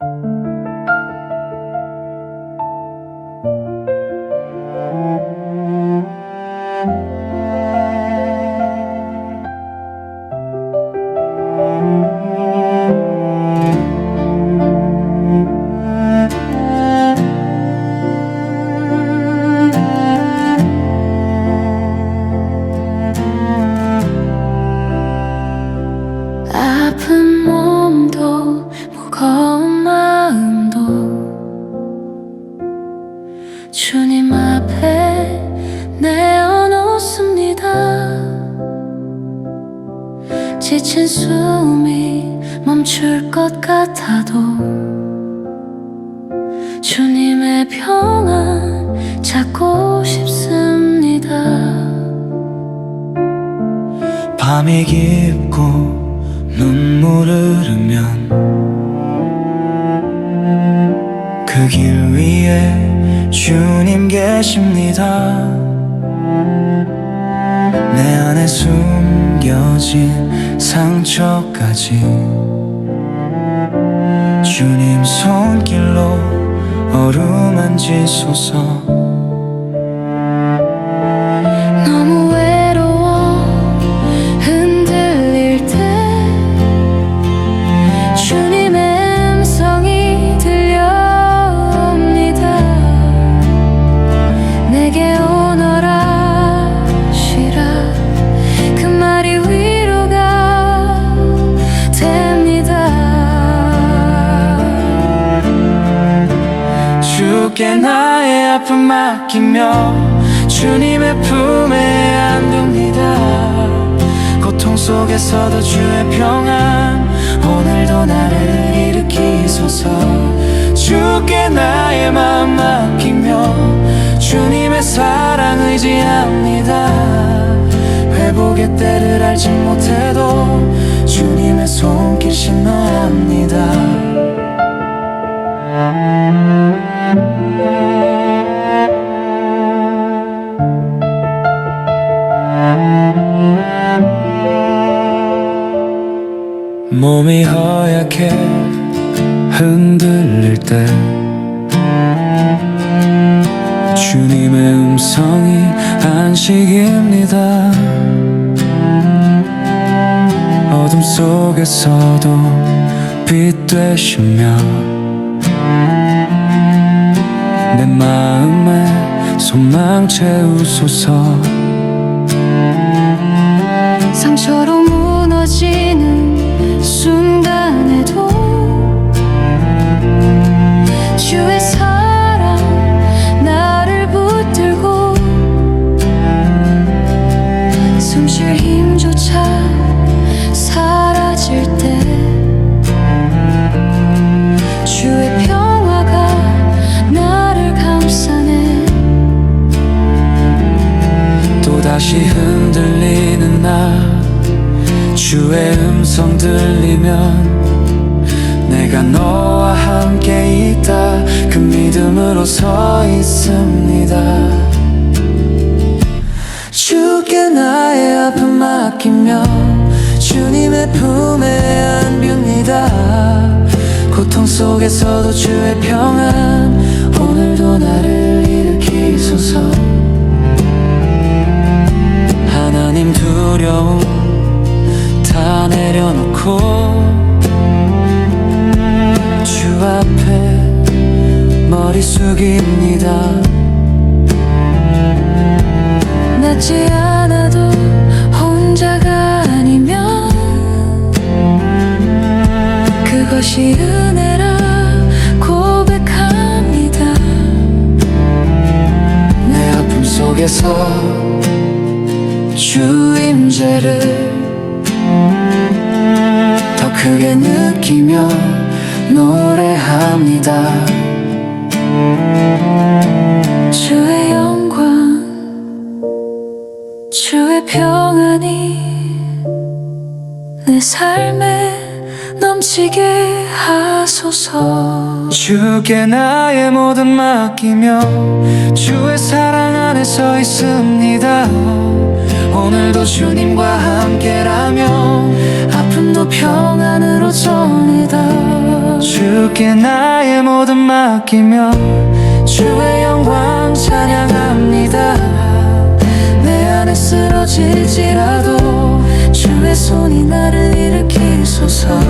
아픈 지친 숨이 멈출 것 같아도 주님의 평안 찾고 싶습니다. 밤이 깊고 눈물 흐르면 그 길 위에 주님 계십니다. 내 안에 숨겨진 상처까지. 주님 손길로 어루만지소서 주께 나의 아픔 맡기며 주님의 품에 안둡니다. 고통 속에서도 주의 평안 오늘도 나를 일으키소서. 주께 나의 마음 맡기며 주님의 사랑 의지합니다. 회복의 때를 알지 못해도 주님의 손길 신뢰합니다 몸이 허옇게 흔들릴 때 주님의 음성이 안식입니다. 어둠 속에서도 빛 되시며 내 마음에 소망 채우소서. 상처로 주의 음성 들리면 내가 너와 함께 있다. 그 믿음으로 서 있습니다. 주께 나의 아픔 맡기며 주님의 품에 안깁니다. 고통 속에서도 주의 평안 오늘도 나를 일으키소서. 하나님 두려움 다 내려놓고 주 앞에 머리 숙입니다. 낫지 않아도 혼자가 아니면 그것이 크게 느끼며 노래합니다. 주의 영광 주의 평안이 내 삶에 넘치게 하소서. 주께 나의 모든 맡기며 주의 사랑 안에 서 있습니다. 오늘도 주님과 함께라며 아픔도 전이다 주께 나의 모든 맡기며 주의 영광 찬양합니다. 내 안에 쓰러질지라도 주의 손이 나를 일으키소서.